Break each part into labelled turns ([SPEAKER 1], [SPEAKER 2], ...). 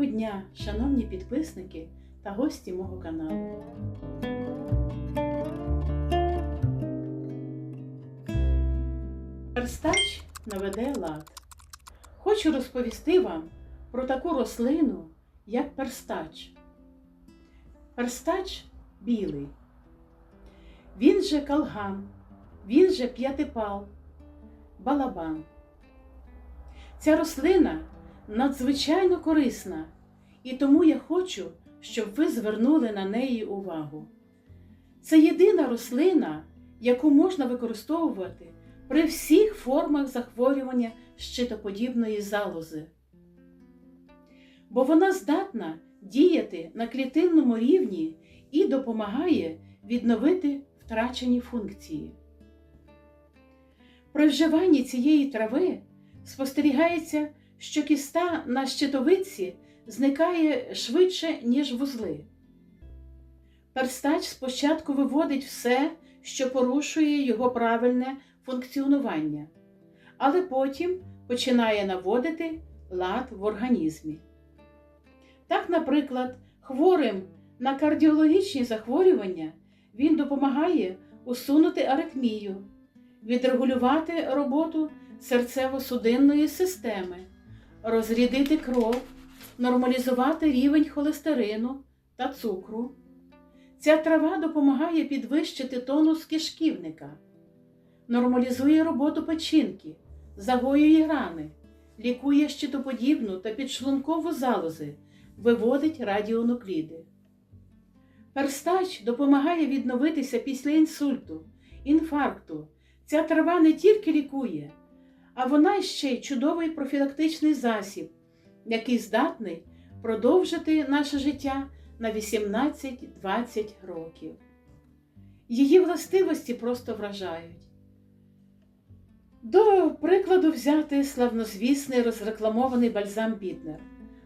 [SPEAKER 1] Доброго дня, шановні підписники та гості мого каналу. Перстач наведе лад. Хочу розповісти вам про таку рослину, як перстач. Перстач білий. Він же калган, він же п'ятипал, балабан. Ця рослина надзвичайно корисна, і тому я хочу, щоб ви звернули на неї увагу. Це єдина рослина, яку можна використовувати при всіх формах захворювання щитоподібної залози. Бо вона здатна діяти на клітинному рівні і допомагає відновити втрачені функції. При вживанні цієї трави спостерігається, що кіста на щитовидці зникає швидше, ніж вузли. Перстач спочатку виводить все, що порушує його правильне функціонування, але потім починає наводити лад в організмі. Так, наприклад, хворим на кардіологічні захворювання він допомагає усунути аритмію, відрегулювати роботу серцево-судинної системи, розрядити кров, нормалізувати рівень холестерину та цукру. Ця трава допомагає підвищити тонус кишківника, нормалізує роботу печінки, загоює рани, лікує щитоподібну та підшлункову залози, виводить радіонукліди. Перстач допомагає відновитися після інсульту, інфаркту. Ця трава не тільки лікує, а вона ще й чудовий профілактичний засіб, який здатний продовжити наше життя на 18-20 років. Її властивості просто вражають. До прикладу взяти славнозвісний розрекламований бальзам Бітнер,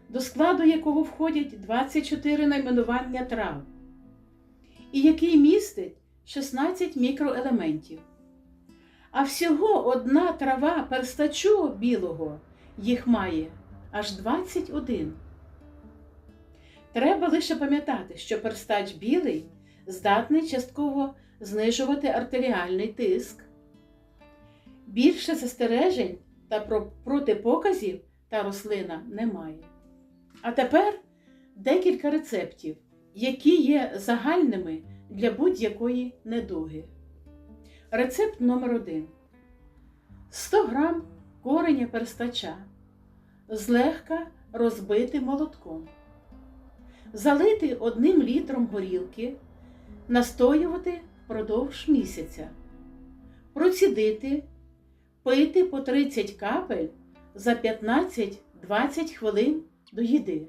[SPEAKER 1] до складу якого входять 24 найменування трав, і який містить 16 мікроелементів. А всього одна трава перстачу білого їх має аж 21. Треба лише пам'ятати, що перстач білий здатний частково знижувати артеріальний тиск. Більше застережень та протипоказів та рослина немає. А тепер декілька рецептів, які є загальними для будь-якої недуги. Рецепт номер 1 100 грам кореня перстача. Злегка розбити молотком. Залити одним літром горілки, настоювати впродовж місяця. Процідити, пити по 30 капель за 15-20 хвилин до їди.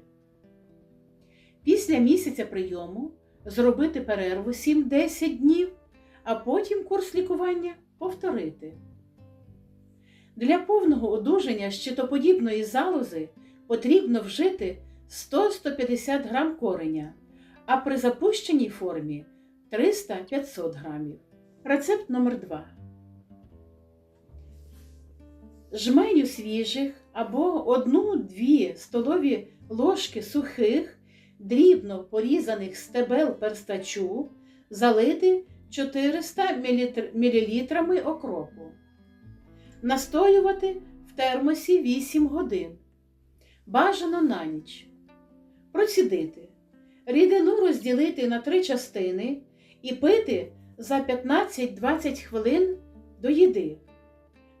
[SPEAKER 1] Після місяця прийому зробити перерву 7-10 днів а потім курс лікування повторити. Для повного одужання щитоподібної залози потрібно вжити 100-150 грам кореня, а при запущеній формі 300-500 грамів. Рецепт номер 2 Жменю свіжих або 1-2 столові ложки сухих, дрібно порізаних стебел перстачу залити 400 мл окропу. Настоювати в термосі 8 годин. Бажано на ніч. Процідити. Рідину розділити на три частини і пити за 15-20 хвилин до їди.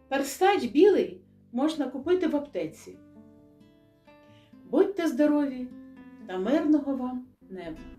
[SPEAKER 1] Перстач білий можна купити в аптеці. Будьте здорові та мирного вам неба!